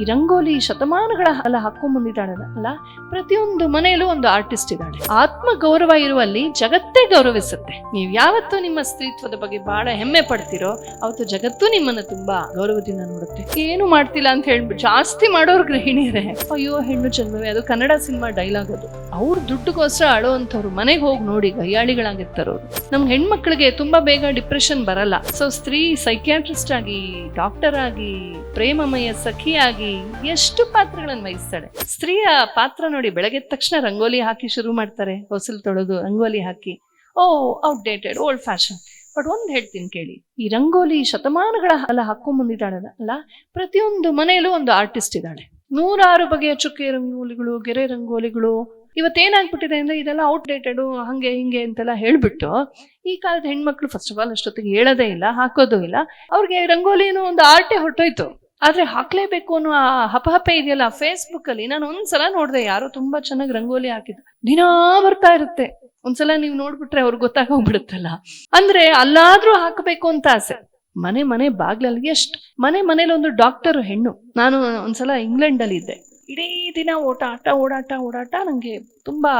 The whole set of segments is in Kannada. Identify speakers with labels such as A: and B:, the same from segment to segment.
A: ಈ ರಂಗೋಲಿ ಶತಮಾನಗಳ ಅಲ್ಲ ಹಾಕೊಂಡ್ ಬಂದಿದ್ದಾಳೆ ಅಲ್ಲ, ಪ್ರತಿಯೊಂದು ಮನೆಯಲ್ಲೂ ಒಂದು ಆರ್ಟಿಸ್ಟ್ ಇದ್ದಾಳೆ. ಆತ್ಮ ಗೌರವ ಇರುವಲ್ಲಿ ಜಗತ್ತೇ ಗೌರವಿಸುತ್ತೆ. ನೀವು ಯಾವತ್ತೂ ನಿಮ್ಮ ಸ್ತ್ರೀತ್ವದ ಬಗ್ಗೆ ಬಹಳ ಹೆಮ್ಮೆ ಪಡ್ತಿರೋ, ಅವತ್ತು ಜಗತ್ತು ನಿಮ್ಮನ್ನ ತುಂಬಾ ಗೌರವದಿಂದ ನೋಡುತ್ತೆ. ಏನು ಮಾಡ್ತಿಲ್ಲ ಅಂತ ಹೇಳ್ಬಿಟ್ಟು ಜಾಸ್ತಿ ಮಾಡೋರು ಗೃಹಿಣಿಯರೇ. ಅಯ್ಯೋ, ಹೆಣ್ಣು ಜನ್ಮವೇ, ಅದು ಕನ್ನಡ ಸಿನಿಮಾ ಡೈಲಾಗ್ ಅದು. ಅವ್ರ ದುಡ್ಡುಗೋಸ್ಕರ ಅಳುವಂಥವ್ರು ಮನೆಗೆ ಹೋಗಿ ನೋಡಿ ಗಯ್ಯಾಳಿಗಳಾಗಿರ್ತಾರವ್ರು ನಮ್ಗೆ ಹೆಣ್ಮಕ್ಳಿಗೆ ತುಂಬಾ ಬೇಗ ಡಿಪ್ರೆಷನ್ ಬರಲ್ಲ. ಸೊ ಸ್ತ್ರೀ ಸೈಕ್ಯಾಟ್ರಿಸ್ಟ್ ಆಗಿ ಡಾಕ್ಟರ್ ಆಗಿ, ಪ್ರೇಮಮಯ ಸಖಿಯಾಗಿ ಎಷ್ಟು ಪಾತ್ರಗಳನ್ನು ವಹಿಸ್ತಾಳೆ? ಸ್ತ್ರೀಯ ಪಾತ್ರ ನೋಡಿ ಬೆಳಗ್ಗೆ ತಕ್ಷಣ ರಂಗೋಲಿ ಹಾಕಿ ಶುರು ಮಾಡ್ತಾರೆ, ಹೊಸಲು ತೊಳೆದು ರಂಗೋಲಿ ಹಾಕಿ. Oh outdated old fashion but ಒಂದ್ ಹೇಳ್ತೀನಿ ಕೇಳಿ, ಈ ರಂಗೋಲಿ ಶತಮಾನಗಳ ಅಲ್ಲ ಹಾಕೊಂಡ್ ಬಂದಿದ್ದಾಳಲ್ಲ, ಅಲ್ಲ? ಪ್ರತಿಯೊಂದು ಮನೆಯಲ್ಲೂ ಒಂದು ಆರ್ಟಿಸ್ಟ್ ಇದ್ದಾಳೆ. ನೂರಾರು ಬಗೆಯ ಚುಕ್ಕೆ ರಂಗೋಲಿಗಳು, ಗೆರೆ ರಂಗೋಲಿಗಳು. ಇವತ್ತೇನಾಗ್ಬಿಟ್ಟಿದೆ ಅಂದ್ರೆ ಇದೆಲ್ಲ ಔಟ್ಡೇಟೆಡ್ ಹಂಗೆ ಹಿಂಗೆ ಅಂತೆಲ್ಲ ಹೇಳ್ಬಿಟ್ಟು, ಈ ಕಾಲದ ಹೆಣ್ಮಕ್ಳು ಫಸ್ಟ್ ಆಫ್ ಆಲ್ ಅಷ್ಟೊತ್ತಿಗೆ ಹೇಳೋದೇ ಇಲ್ಲ, ಹಾಕೋದು ಇಲ್ಲ. ಅವ್ರಿಗೆ ರಂಗೋಲಿನೂ ಒಂದು ಆರ್ಟೇ ಹೊರಟೋಯ್ತು. ಆದ್ರೆ ಹಾಕ್ಲೇಬೇಕು ಅನ್ನೋ ಆ ಹಪಹಪೆ ಇದೆಯಲ್ಲ ಫೇಸ್ಬುಕ್ ಅಲ್ಲಿ ನಾನು ಒಂದ್ಸಲ ನೋಡಿದೆ, ಯಾರೋ ತುಂಬಾ ಚೆನ್ನಾಗಿ ರಂಗೋಲಿ ಹಾಕಿದ್ರು ದಿನಾ ಬರ್ತಾ ಇರುತ್ತೆ. ಒಂದ್ಸಲ ನೀವು ನೋಡ್ಬಿಟ್ರೆ ಅವ್ರಿಗೆ ಗೊತ್ತಾಗೋಗ್ಬಿಡುತ್ತಲ್ಲ ಅಂದ್ರೆ ಅಲ್ಲಾದ್ರೂ ಹಾಕಬೇಕು ಅಂತ ಆಸೆ. ಮನೆ ಮನೆ ಬಾಗ್ಲಲ್ಲಿ ಎಷ್ಟು ಮನೆ ಮನೇಲಿ ಒಂದು ಡಾಕ್ಟರ್ ಹೆಣ್ಣು. ನಾನು ಒಂದ್ಸಲ ಇಂಗ್ಲೆಂಡ್ ಅಲ್ಲಿ ಇದ್ದೆ. ಇಡೀ ದಿನ ಓಟಾಟ ಓಡಾಟ ಓಡಾಟ ನಂಗೆ ತುಂಬಾ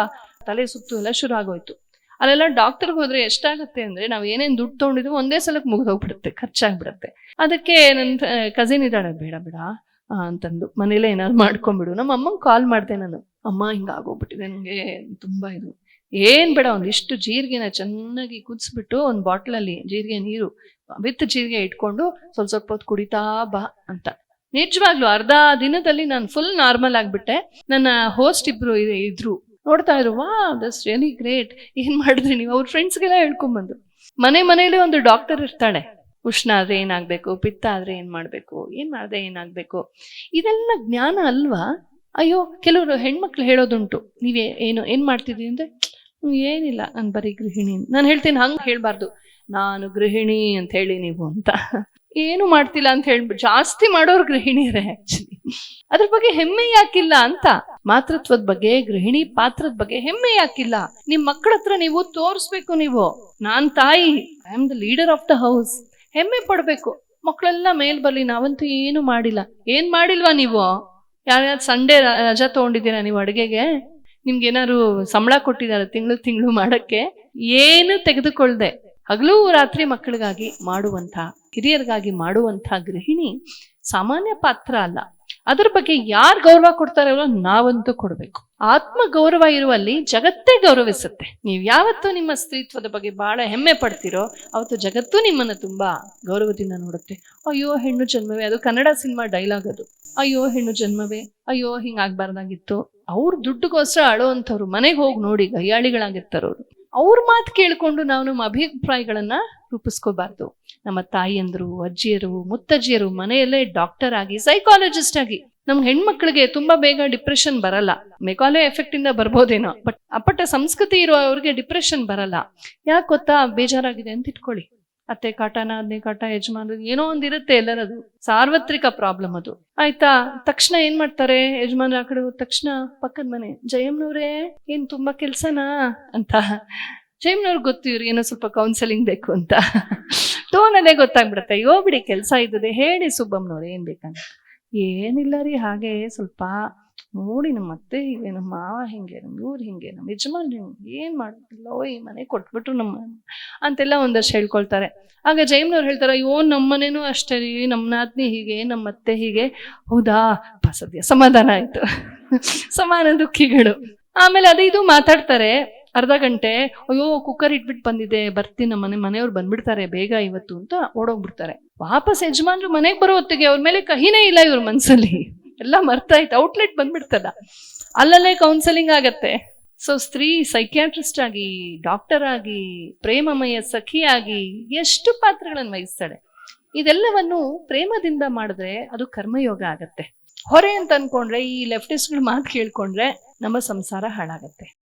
A: ತಲೆ ಸುತ್ತು ಎಲ್ಲ ಶುರು ಆಗೋಯ್ತು. ಅಲ್ಲೆಲ್ಲ ಡಾಕ್ಟರ್ಗೆ ಹೋದ್ರೆ ಎಷ್ಟಾಗುತ್ತೆ ಅಂದ್ರೆ ನಾವು ಏನೇನ್ ದುಡ್ಡು ತೊಗೊಂಡಿದ್ರು ಒಂದೇ ಸಲಕ್ಕೆ ಮುಗಿದೋಗ್ಬಿಡುತ್ತೆ ಖರ್ಚಾಗ್ಬಿಡುತ್ತೆ. ಅದಕ್ಕೆ ನನ್ನ ಕಸಿನ್ ಇದ್ದಾಳೆ, ಬೇಡ ಬೇಡ ಅಂತಂದು. ಮನೇಲೆ ಏನಾದ್ರು ಮಾಡ್ಕೊಂಡ್ಬಿಡು. ನಮ್ಮ ಅಮ್ಮಂಗೆ ಕಾಲ್ ಮಾಡಿದೆ ನಾನು. ಅಮ್ಮ ಹಿಂಗಾಗೋಗ್ಬಿಟ್ಟಿದೆ ನನಗೆ ತುಂಬಾ ಇದು. ಏನ್ ಬೇಡ ಒಂದಿಷ್ಟು ಜೀರಿಗೆನ ಚೆನ್ನಾಗಿ ಕುದಿಸ್ಬಿಟ್ಟು ಒಂದು ಬಾಟ್ಲಲ್ಲಿ ಜೀರಿಗೆ ನೀರು, ವಿತ್ ಜೀರಿಗೆ ಇಟ್ಕೊಂಡು ಸ್ವಲ್ಪ ಸ್ವಲ್ಪ ಹೊತ್ತು ಕುಡಿತಾ ಬಾ ಅಂತ. ನಿಜವಾಗ್ಲು ಅರ್ಧ ದಿನದಲ್ಲಿ ನಾನು ಫುಲ್ ನಾರ್ಮಲ್ ಆಗಿಬಿಟ್ಟೆ. ನನ್ನ ಹೋಸ್ಟ್ ಇಬ್ರು ಇದ್ರು. ನೋಡ್ತಾ ಇದ್ರು ವಾ ದಸ್ ರಿಯಲಿ ಗ್ರೇಟ್ ಏನ್ ಮಾಡಿದ್ರಿ ನೀವು? ಅವ್ರ ಫ್ರೆಂಡ್ಸ್ಗೆಲ್ಲ ಹೇಳ್ಕೊಂಬಂದು ಮನೆ ಮನೇಲಿ ಒಂದು ಡಾಕ್ಟರ್ ಇರ್ತಾಳೆ. ಉಷ್ಣ ಆದ್ರೆ ಏನಾಗ್ಬೇಕು ಪಿತ್ತ ಆದ್ರೆ ಏನ್ ಮಾಡಬೇಕು? ಏನು ಮಾಡ್ದೆ ಏನಾಗ್ಬೇಕು ಇದೆಲ್ಲ ಜ್ಞಾನ ಅಲ್ವಾ? ಅಯ್ಯೋ, ಕೆಲವರು ಹೆಣ್ಮಕ್ಳು ಹೇಳೋದುಂಟು. ನೀವೇ ಏನು ಏನು ಮಾಡ್ತಿದ್ರಿ ಅಂದ್ರೆ ಏನಿಲ್ಲ, ನಾನು ಬರೀ ಗೃಹಿಣಿ. ನಾನು ಹೇಳ್ತೀನಿ, ಹಂಗೆ ಹೇಳ್ಬಾರ್ದು. ನಾನು ಗೃಹಿಣಿ ಅಂತ ಹೇಳಿ ನೀವು ಅಂತ. ಏನು ಮಾಡ್ತಿಲ್ಲ ಅಂತ ಹೇಳ್ಬಿಟ್ಟು ಜಾಸ್ತಿ ಮಾಡೋರು ಗೃಹಿಣಿಯರೇ ಆಕ್ಚುಲಿ ಅದ್ರ ಬಗ್ಗೆ ಹೆಮ್ಮೆ ಯಾಕಿಲ್ಲ ಅಂತ? ಮಾತೃತ್ವದ ಬಗ್ಗೆ, ಗೃಹಿಣಿ ಪಾತ್ರದ ಬಗ್ಗೆ ಹೆಮ್ಮೆ ಯಾಕಿಲ್ಲ? ನಿಮ್ ಮಕ್ಕಳ ಹತ್ರ ನೀವು ತೋರಿಸ್ಬೇಕು ನೀವು. ನಾನ್ ತಾಯಿ I am the leader of the house ಹೆಮ್ಮೆ ಪಡ್ಬೇಕು. ಮಕ್ಕಳೆಲ್ಲ ಮೇಲ್ ಬರ್ಲಿ, ನಾವಂತೂ ಏನು ಮಾಡಿಲ್ಲ. ಏನ್ ಮಾಡಿಲ್ವಾ ನೀವು? ಯಾರ್ಯಾರು ಸಂಡೇ ರಜಾ ತಗೊಂಡಿದ್ದೀರಾ ನೀವು ಅಡುಗೆಗೆ? ನಿಮ್ಗೆ ಏನಾದ್ರು ಸಂಬಳ ಕೊಟ್ಟಿದಾರ ತಿಂಗಳು ತಿಂಗಳು ಮಾಡಕ್ಕೆ? ಏನು ತೆಗೆದುಕೊಳ್ದೆ? ಹಗಲು ರಾತ್ರಿ ಮಕ್ಕಳಿಗಾಗಿ ಮಾಡುವಂಥ, ಹಿರಿಯರಿಗಾಗಿ ಮಾಡುವಂಥ ಗೃಹಿಣಿ ಸಾಮಾನ್ಯ ಪಾತ್ರ ಅಲ್ಲ. ಅದ್ರ ಬಗ್ಗೆ ಯಾರು ಗೌರವ ಕೊಡ್ತಾರೋ ನಾವಂತೂ ಕೊಡಬೇಕು. ಆತ್ಮ ಗೌರವ ಇರುವಲ್ಲಿ ಜಗತ್ತೇ ಗೌರವಿಸುತ್ತೆ. ನೀವು ಯಾವತ್ತೂ ನಿಮ್ಮ ಸ್ತ್ರೀತ್ವದ ಬಗ್ಗೆ ಬಹಳ ಹೆಮ್ಮೆ ಪಡ್ತೀರೋ, ಅವತ್ತು ಜಗತ್ತು ನಿಮ್ಮನ್ನು ತುಂಬಾ ಗೌರವದಿಂದ ನೋಡುತ್ತೆ. ಅಯ್ಯೋ, ಹೆಣ್ಣು ಜನ್ಮವೇ, ಅದು ಕನ್ನಡ ಸಿನಿಮಾ ಡೈಲಾಗ್ ಅದು. ಅಯ್ಯೋ, ಹೆಣ್ಣು ಜನ್ಮವೇ, ಅಯ್ಯೋ, ಹಿಂಗಾಗ್ಬಾರ್ದಾಗಿತ್ತು. ಅವ್ರ ದುಡ್ಡುಗೋಸ್ಕರ ಅಳುವಂಥವ್ರು ಮನೆಗೆ ಹೋಗಿ ನೋಡಿ ಗಯ್ಯಾಳಿಗಳಾಗಿರ್ತಾರವ್ರು. ಅವ್ರ ಮಾತು ಕೇಳಿಕೊಂಡು ನಾವು ನಮ್ಮ ಅಭಿಪ್ರಾಯಗಳನ್ನ ರೂಪಿಸ್ಕೋಬಾರ್ದು. ನಮ್ಮ ತಾಯಿಯಂದ್ರು, ಅಜ್ಜಿಯರು, ಮುತ್ತಜ್ಜಿಯರು ಮನೆಯಲ್ಲೇ ಡಾಕ್ಟರ್ ಆಗಿ ಸೈಕಾಲಜಿಸ್ಟ್ ಆಗಿ ನಮ್ ಹೆಣ್ಮಕ್ಳಿಗೆ ತುಂಬಾ ಬೇಗ ಡಿಪ್ರೆಷನ್ ಬರಲ್ಲ. ಮೆಕಾಲೆ ಎಫೆಕ್ಟ್ ಇಂದ ಬರ್ಬೋದೇನೋ ಬಟ್ ಅಪ್ಪಟ ಸಂಸ್ಕೃತಿ ಇರುವವರಿಗೆ ಡಿಪ್ರೆಷನ್ ಬರಲ್ಲ. ಯಾಕೆ ಗೊತ್ತಾ? ಬೇಜಾರಾಗಿದೆ ಅಂತ ಇಟ್ಕೊಳ್ಳಿ ಅತ್ತೆ ಕಾಟನ, ಅದ್ನೇ ಕಾಟ ಯಜಮಾನ ಏನೋ ಒಂದಿರುತ್ತೆ ಎಲ್ಲರದು. ಸಾರ್ವತ್ರಿಕ ಪ್ರಾಬ್ಲಮ್ ಅದು. ಆಯ್ತಾ? ತಕ್ಷಣ ಏನ್ ಮಾಡ್ತಾರೆ? ಯಜಮಾನ್ರ ಆ ಕಡೆ ತಕ್ಷಣ ಪಕ್ಕದ ಮನೆ ಜಯಮ್ನವ್ರೇ ಏನ್ ತುಂಬಾ ಕೆಲ್ಸನಾ? ಅಂತ. ಜಯಮ್ನವ್ರಿಗೆ ಗೊತ್ತು ಇವ್ರಿಗೆ ಏನೋ ಸ್ವಲ್ಪ ಕೌನ್ಸೆಲಿಂಗ್ ಬೇಕು ಅಂತ. ಟೋನಲ್ಲೇ ಗೊತ್ತಾಗ್ಬಿಡುತ್ತೆ. ಅಯ್ಯೋ, ಬಿಡಿ, ಕೆಲಸ ಇದ್ದದೆ ಹೇಳಿ ಸುಬ್ಬಮ್ಮನವ್ರು, ಏನ್ ಬೇಕಂತ. ಏನಿಲ್ಲ ರೀ, ಹಾಗೆ ಸ್ವಲ್ಪ ನೋಡಿ ನಮ್ಮ ಅತ್ತೆ ಹೀಗೆ ನಮ್ಮ ಮಾವ ಹಿಂಗೆ ನಮ್ಮ ಇವ್ರು ಹಿಂಗೆ ನಮ್ಮ ಯಜಮಾನ್ರು ಹಿಂಗೆ ಏನ್ ಮಾಡೋದಿಲ್ಲ ಈ ಮನೆ ಕೊಟ್ಬಿಟ್ರು ನಮ್ಮ ಅಂತೆಲ್ಲ ಒಂದಷ್ಟು ಹೇಳ್ಕೊಳ್ತಾರೆ. ಆಗ ಜೈಮ್ನವ್ರು ಹೇಳ್ತಾರೆ, ಅಯ್ಯೋ ನಮ್ಮ ಮನೇನೂ ಅಷ್ಟೇ ರೀ ನಮ್ಮ ನಾದ್ನಿ ಹೀಗೆ ನಮ್ಮ ಅತ್ತೆ ಹೀಗೆ. ಹೌದಾ? ಸದ್ಯ ಸಮಾಧಾನ ಆಯ್ತು. ಸಮಾನ ದುಃಖಿಗಳು. ಆಮೇಲೆ ಅದೇ ಇದು ಮಾತಾಡ್ತಾರೆ ಅರ್ಧ ಗಂಟೆ, ಅಯ್ಯೋ, ಕುಕ್ಕರ್ ಇಟ್ಬಿಟ್ಟು ಬಂದಿದೆ, ಬರ್ತೀನಿ, ನಮ್ಮ ಮನೆ, ಮನೆಯವ್ರು ಬಂದ್ಬಿಡ್ತಾರೆ, ಬೇಗ ಇವತ್ತು, ಅಂತ ಓಡೋಗ್ಬಿಡ್ತಾರೆ. ವಾಪಸ್ ಯಜಮಾನ್ರು ಮನೆಗೆ ಬರೋ ಹೊತ್ತಿಗೆ ಅವ್ರ ಮೇಲೆ ಕಹಿನೇ ಇಲ್ಲ ಇವ್ರ ಮನ್ಸಲ್ಲಿ. ಎಲ್ಲ ಮರ್ತಾಯ್ತು ಔಟ್ಲೆಟ್ ಬಂದ್ಬಿಡ್ತಲ್ಲ. ಅಲ್ಲಲ್ಲೇ ಕೌನ್ಸೆಲಿಂಗ್ ಆಗತ್ತೆ. ಸೊ ಸ್ತ್ರೀ ಸೈಕ್ಯಾಟ್ರಿಸ್ಟ್ ಆಗಿ ಡಾಕ್ಟರ್ ಆಗಿ, ಪ್ರೇಮಮಯ ಸಖಿಯಾಗಿ ಎಷ್ಟು ಪಾತ್ರಗಳನ್ನು ವಹಿಸ್ತಾಳೆ. ಇದೆಲ್ಲವನ್ನು ಪ್ರೇಮದಿಂದ ಮಾಡಿದ್ರೆ ಅದು ಕರ್ಮಯೋಗ ಆಗತ್ತೆ. ಹೊರೆ ಅಂತ ಅನ್ಕೊಂಡ್ರೆ, ಈ ಲೆಫ್ಟಿಸ್ಟ್ಗಳ ಮಾತು ಕೇಳ್ಕೊಂಡ್ರೆ ನಮ್ಮ ಸಂಸಾರ ಹಾಳಾಗತ್ತೆ.